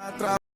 atrás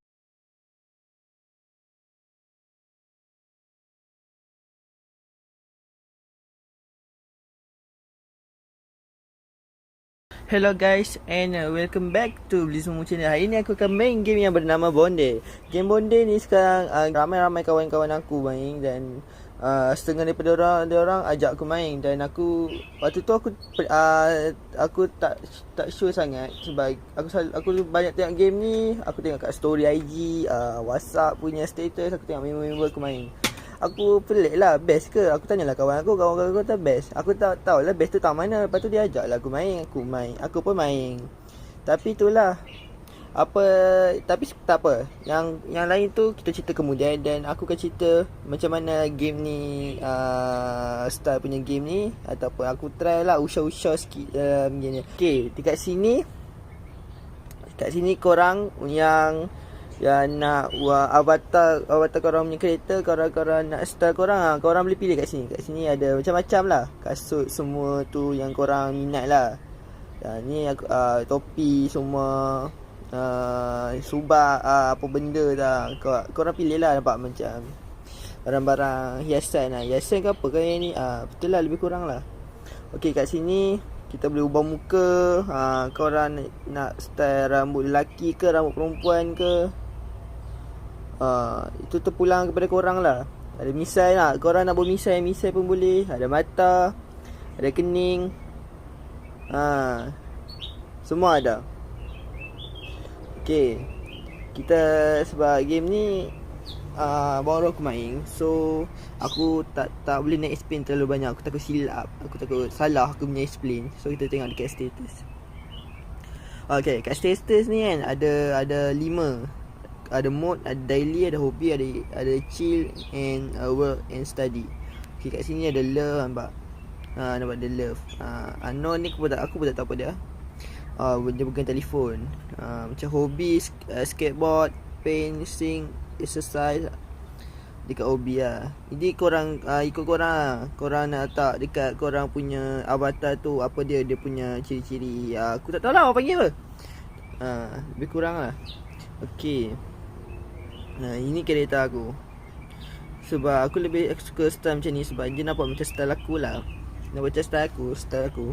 Hello guys and uh, welcome back to Blizmo Channel. Hari ni aku akan main game yang bernama Bonde. Game Bonde ni sekarang uh, ramai-ramai kawan-kawan aku main dan uh, Setengah daripada orang, dia orang ajak aku main Dan aku, waktu tu aku uh, aku tak tak sure sangat Sebab aku aku banyak tengok game ni Aku tengok kat story IG, uh, Whatsapp punya status Aku tengok member-member aku main Aku pelik lah best ke? Aku tanyalah kawan aku Kawan-kawan aku kata best. Aku tak tahu lah best tu tak mana Lepas tu dia ajak lah aku main Aku main Aku pun main. Tapi itulah apa tapi tak apa. Yang yang lain tu kita cerita kemudian dan aku akan cerita macam mana game ni uh, style punya game ni ataupun aku try lah usah-usah sikit dalam um, game ni. Okey dekat sini dekat sini korang yang yang nak wah, avatar avatar korang punya kereta korang korang nak style korang ah korang boleh pilih kat sini. Kat sini ada macam-macam lah. Kasut semua tu yang korang minat lah. Ya, ni uh, topi semua uh, subak uh, apa benda dah Kor, korang pilih lah nampak macam barang-barang hiasan lah. Hiasan ke apa kan ni uh, betul lah lebih kurang lah. Ok kat sini kita boleh ubah muka. Ha, Korang nak style rambut lelaki ke Rambut perempuan ke ha, Itu terpulang kepada korang lah. Ada misai lah. Korang nak buat misai Misai pun boleh. Ada mata Ada kening. Ha, Semua ada. Okay Kita sebab game ni uh, baru aku main. So aku tak tak boleh nak explain terlalu banyak. Aku takut silap. Aku takut salah aku punya explain. So kita tengok dekat status. Okay, kat status ni kan ada ada lima ada mode, ada daily, ada hobby, ada ada chill and uh, work and study. Okay, kat sini ada love nampak. Ha, nampak ada love. Ha, unknown ni aku pun tak, aku pun tak tahu apa dia. Ah, uh, dia pegang telefon. Uh, macam hobi uh, skateboard, paint, sing, exercise dekat OB lah. Jadi korang uh, ikut korang lah. Korang nak letak dekat korang punya avatar tu apa dia dia punya ciri-ciri. Uh, aku tak tahu lah apa panggil apa. Uh, lebih kurang lah. Okay. Nah, ini kereta aku. Sebab aku lebih suka style macam ni sebab dia nampak macam style aku lah. Nampak macam style aku, style aku.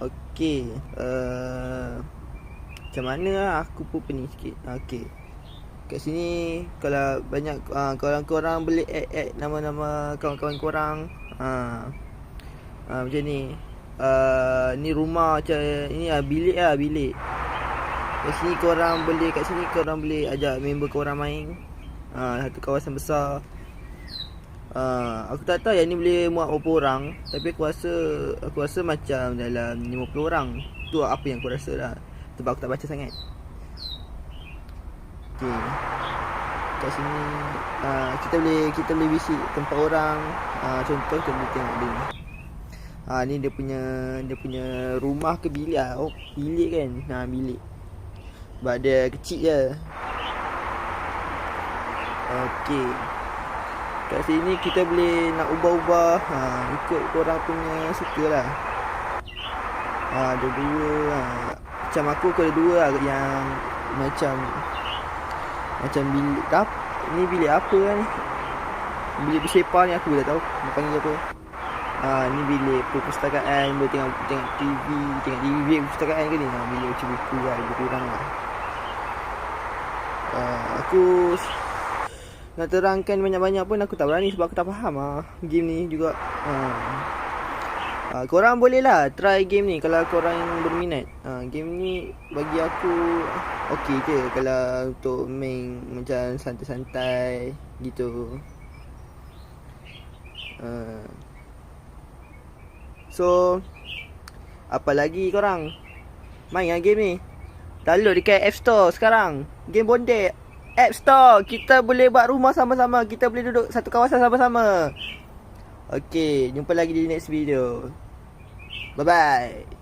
Okay. Uh, macam mana lah aku pun pening sikit. Okay. Kat sini kalau banyak uh, korang-korang boleh add-add nama-nama kawan-kawan korang. Ha. Uh, macam ni. Uh, ni rumah macam ini ah uh, bilik lah bilik. Kat sini korang boleh kat sini korang boleh ajak member korang main. Ha, satu kawasan besar. Uh, aku tak tahu yang ni boleh muat berapa orang Tapi aku rasa Aku rasa macam dalam 50 orang Tu apa yang aku rasa lah Sebab aku tak baca sangat Okey. Kat sini uh, kita boleh kita boleh visit tempat orang. Uh, contoh kita boleh tengok dia. Ha ni dia punya dia punya rumah ke bilik ah. Oh, bilik kan. Nah, bilik. Sebab dia kecil je. Okey. Kat sini kita boleh nak ubah-ubah ha, ikut korang punya suka lah. Ha, ada dua ha. Macam aku aku ada dua lah yang macam macam bilik kap Ni bilik apa ni Bilik bersepa ni aku dah tahu Dia panggil apa ha, Ni bilik perpustakaan Boleh tengok, tengok TV Tengok TV perpustakaan ke ni ha, Bilik macam buku lah Lebih kurang lah ha, Aku Nak terangkan banyak-banyak pun Aku tak berani sebab aku tak faham lah Game ni juga ha. Uh, korang boleh lah try game ni kalau korang berminat. Uh, game ni bagi aku okey je kalau untuk main macam santai-santai gitu. Uh, so apa lagi korang? Main lah game ni. Download dekat App Store sekarang. Game Bonde App Store. Kita boleh buat rumah sama-sama. Kita boleh duduk satu kawasan sama-sama. Okay, jumpa lagi di next video. Bye-bye.